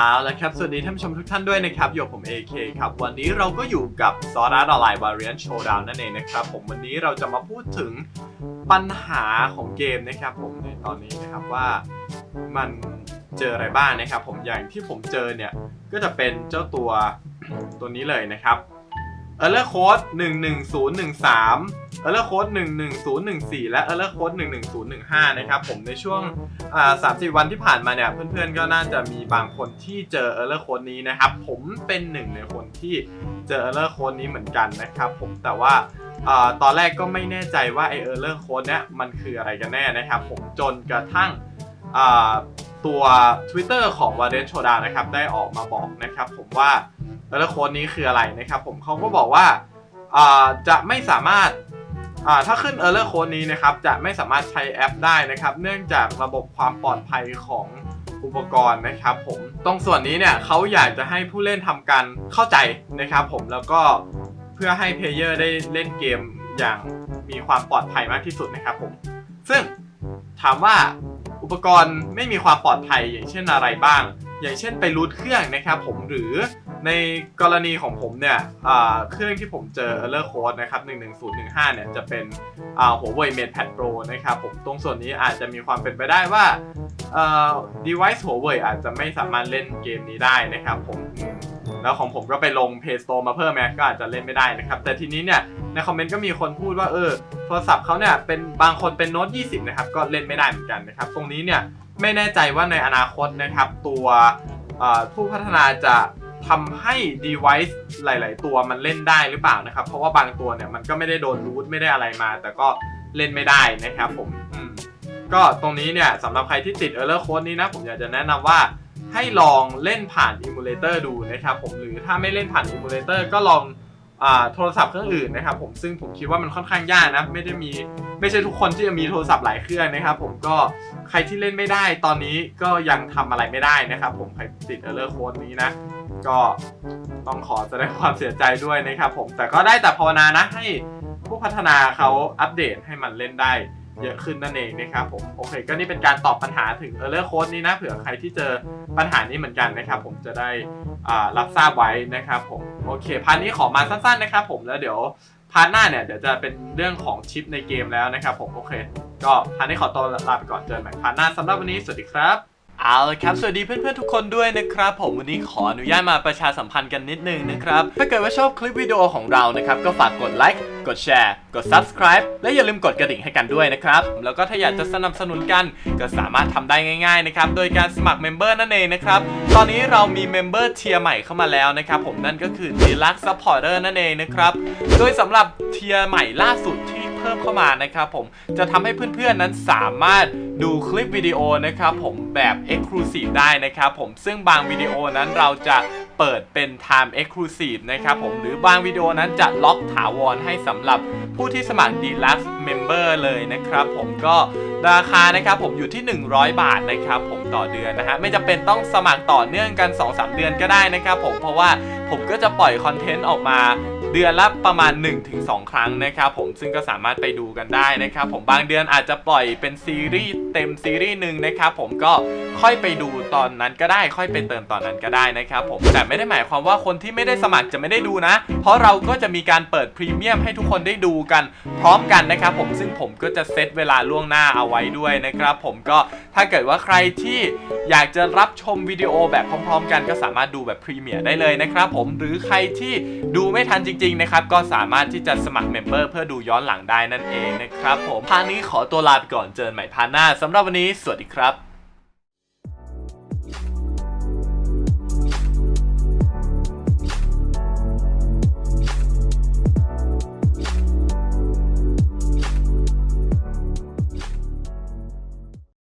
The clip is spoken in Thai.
เอาละครับ สวัสดีท่านผู้ชมทุกท่านด้วยนะครับอยู่ผม AK ครับ วันนี้เราก็อยู่กับ Sword Art Online Variant Showdown นั่นเองนะครับ ผมวันนี้เราจะมาพูดถึงปัญหาของเกมนะครับ ผมในตอนนี้นะครับว่ามันเจออะไรบ้างนะครับ ผมอย่างที่ผมเจอเนี่ย ก็จะเป็นเจ้าตัวตัวนี้เลยนะครับ Error Code 11013 Error Code 11014และ Error Code 11015นะครับผมในช่วงอ่าสามสี่วันที่ผ่านมาเนี่ยเพื่อนๆก็น่าจะมีบางคนที่เจอ error code นี้นะครับผมเป็นหนึ่งในคนที่เจอ error code นี้เหมือนกันนะครับผมแต่ว่าอ่าตอนแรกก็ไม่แน่ใจว่าไอ error code เนี่ยมันคืออะไรกันแน่นะครับผมจนกระทั่งอ่าตัว Twitter ของ w a r d e n Showdown นะครับได้ออกมาบอกนะครับผมว่า error code นี้คืออะไรนะครับผมเขาก็บอกว่าจะไม่สามารถาถ้าขึ้น Error Code นี้นะครับจะไม่สามารถใช้แอปได้นะครับ เนื่องจากระบบความปลอดภัยของอุปกรณ์นะครับผมตรงส่วนนี้เนี่ยเขาอยากจะให้ผู้เล่นทำการเข้าใจนะครับผมแล้วก็เพื่อให้เพลเยอร์ได้เล่นเกมอย่างมีความปลอดภัยมากที่สุดนะครับผมซึ่งถามว่าอุปกรณ์ไม่มีความปลอดภัยอย่างเช่นอะไรบ้าง อย่างเช่นไปรูทเครื่องนะครับผมหรือ ในกรณีของผมเนี่ยเครื่องที่ผมเจอ error code นะครับ 11015 เนี่ยจะเป็นอ่า Huawei MatePad Pro นะครับผมตรงส่วนนี้อาจจะมีความเป็นไปได้ว่า device Huawei อาจจะไม่สามารถเล่นเกมนี้ได้นะครับผมแล้วของผมก็ไปลง Play Store มาเพิ่มไงก็อาจจะเล่นไม่ได้นะครับ แต่ทีนี้เนี่ยในคอมเมนต์ก็มีคนพูดว่าเออโทรศัพท์เขาเนี่ยเป็นบางคนเป็นโน้ต20 นะครับ ก็เล่นไม่ได้เหมือนกันนะครับ ตรงนี้เนี่ยไม่แน่ใจว่าในอนาคตนะครับ ตัวผู้พัฒนาจะ ทำให้ device หลาย ๆ ตัวมันเล่นได้หรือเปล่านะครับ เพราะว่าบางตัวเนี่ยมันก็ไม่ได้โดนรูทไม่ได้อะไรมา แต่ก็เล่นไม่ได้นะครับผมมก็ตรงนี้เนี่ยสำหรับใครที่ติด error code นี้นะผมอยากจะแนะนำว่าให้ลองเล่นผ่าน emulator ดูนะครับผมหรือถ้าไม่เล่นผ่าน emulator ก็ลองโทรศัพท์เครื่องอื่นนะครับผมซึ่งผมคิดว่ามันค่อนข้างยากนะไม่ได้มีไม่ใช่ทุกคนที่จะมีโทรศัพท์หลายเครื่องนะครับผมก็ใครที่เล่นไม่ได้ตอนนี้ก็ยังทำอะไรไม่ได้นะครับผมใครติด error code นี้นะ ก็ต้องขอแสดงความเสียใจด้วยนะครับผมแต่ก็ได้แต่ภาวนานะให้ผู้พัฒนาเขาอัปเดตให้มันเล่นได้เยอะขึ้นนั่นเองนะครับผมโอเค ก็นี่เป็นการตอบปัญหาถึง error code นี้นะเผื่อใครที่เจอปัญหานี้เหมือนกันนะครับ ผมจะได้รับทราบไว้นะครับผมโอเคพาร์ทนี้ขอมาสั้นๆนะครับผมแล้วเดี๋ยวพาร์ทหน้าเนี่ยเดี๋ยวจะเป็นเรื่องของชิปในเกมแล้วนะครับผมโอเค ก็พาร์ทนี้ขอตัวลาไปก่อนเจอกันใหม่พาร์ทหน้าสำหรับวันนี้สวัสดีครับ เอาละครับ สวัสดีเพื่อนๆทุกคนด้วยนะครับ ผมวันนี้ขออนุญาตมาประชาสัมพันธ์กันนิดนึงนะครับ ถ้าเกิดว่าชอบคลิปวิดีโอของเรานะครับ ก็ฝากกดไลค์กดแชร์ กด subscribe และอย่าลืมกดกระดิ่งให้กันด้วยนะครับ แล้วก็ถ้าอยากจะสนับสนุนกัน ก็สามารถทำได้ง่ายๆนะครับ โดยการสมัครเมมเบอร์นั่นเองนะครับ ตอนนี้เรามีเมมเบอร์เทียร์ใหม่เข้ามาแล้วนะครับผมนั่นก็คือ Deluxe Supporter นั่นเองนะครับ โดยสำหรับเทียร์ใหม่ล่าสุดที่ พิ่มเข้ามานะครับผมจะทำให้เพื่อนๆนั้นสามารถดูคลิปวิดีโอนะครับผมแบบ Exclusive ได้นะครับผมซึ่งบางวิดีโอนั้นเราจะเปิดเป็น Time Exclusive นะครับผมหรือบางวิดีโอนั้นจะล็อกถาวรให้สำหรับผู้ที่สมัคร Deluxe Member เลยนะครับผมก็ราคานะครับผมอยู่ที่ 100 บาทนะครับผมต่อเดือนนะฮะไม่จำเป็นต้องสมัครต่อเนื่องกัน 2-3 เดือนก็ได้นะครับผมเพราะว่าผมก็จะปล่อยคอนเทนต์ออกมา เดือนละประมาณ 1-2 ครั้งนะครับผมซึ่งก็สามารถไปดูกันได้นะครับผมบางเดือนอาจจะปล่อยเป็นซีรีส์เต็มซีรีส์หนึ่งนะครับผมก็ค่อยไปดูตอนนั้นก็ได้ค่อยไปเติมตอนนั้นก็ได้นะครับผมแต่ไม่ได้หมายความว่าคนที่ไม่ได้สมัครจะไม่ได้ดูนะ เพราะเราก็จะมีการเปิดพรีเมียมให้ทุกคนได้ดูกันพร้อมกันนะครับผมซึ่งผมก็จะเซตเวลาล่วงหน้าเอาไว้ด้วยนะครับผมก็ถ้าเกิดว่าใครที่อยากจะรับชมวิดีโอแบบพร้อม ๆ กันก็สามารถดูแบบพรีเมียร์ได้เลยนะครับผมหรือใครที่ดูไม่ทันจริงริงๆนะครับก็สามารถที่จะสมัครเมมเบอร์เพื่อดูย้อนหลังได้นั่นเองนะครับผมพาร์ทนี้ขอตัวลาไปก่อนเจอกันใหม่พาร์ทหน้าสำหรับวันนี้สวัสดีครับ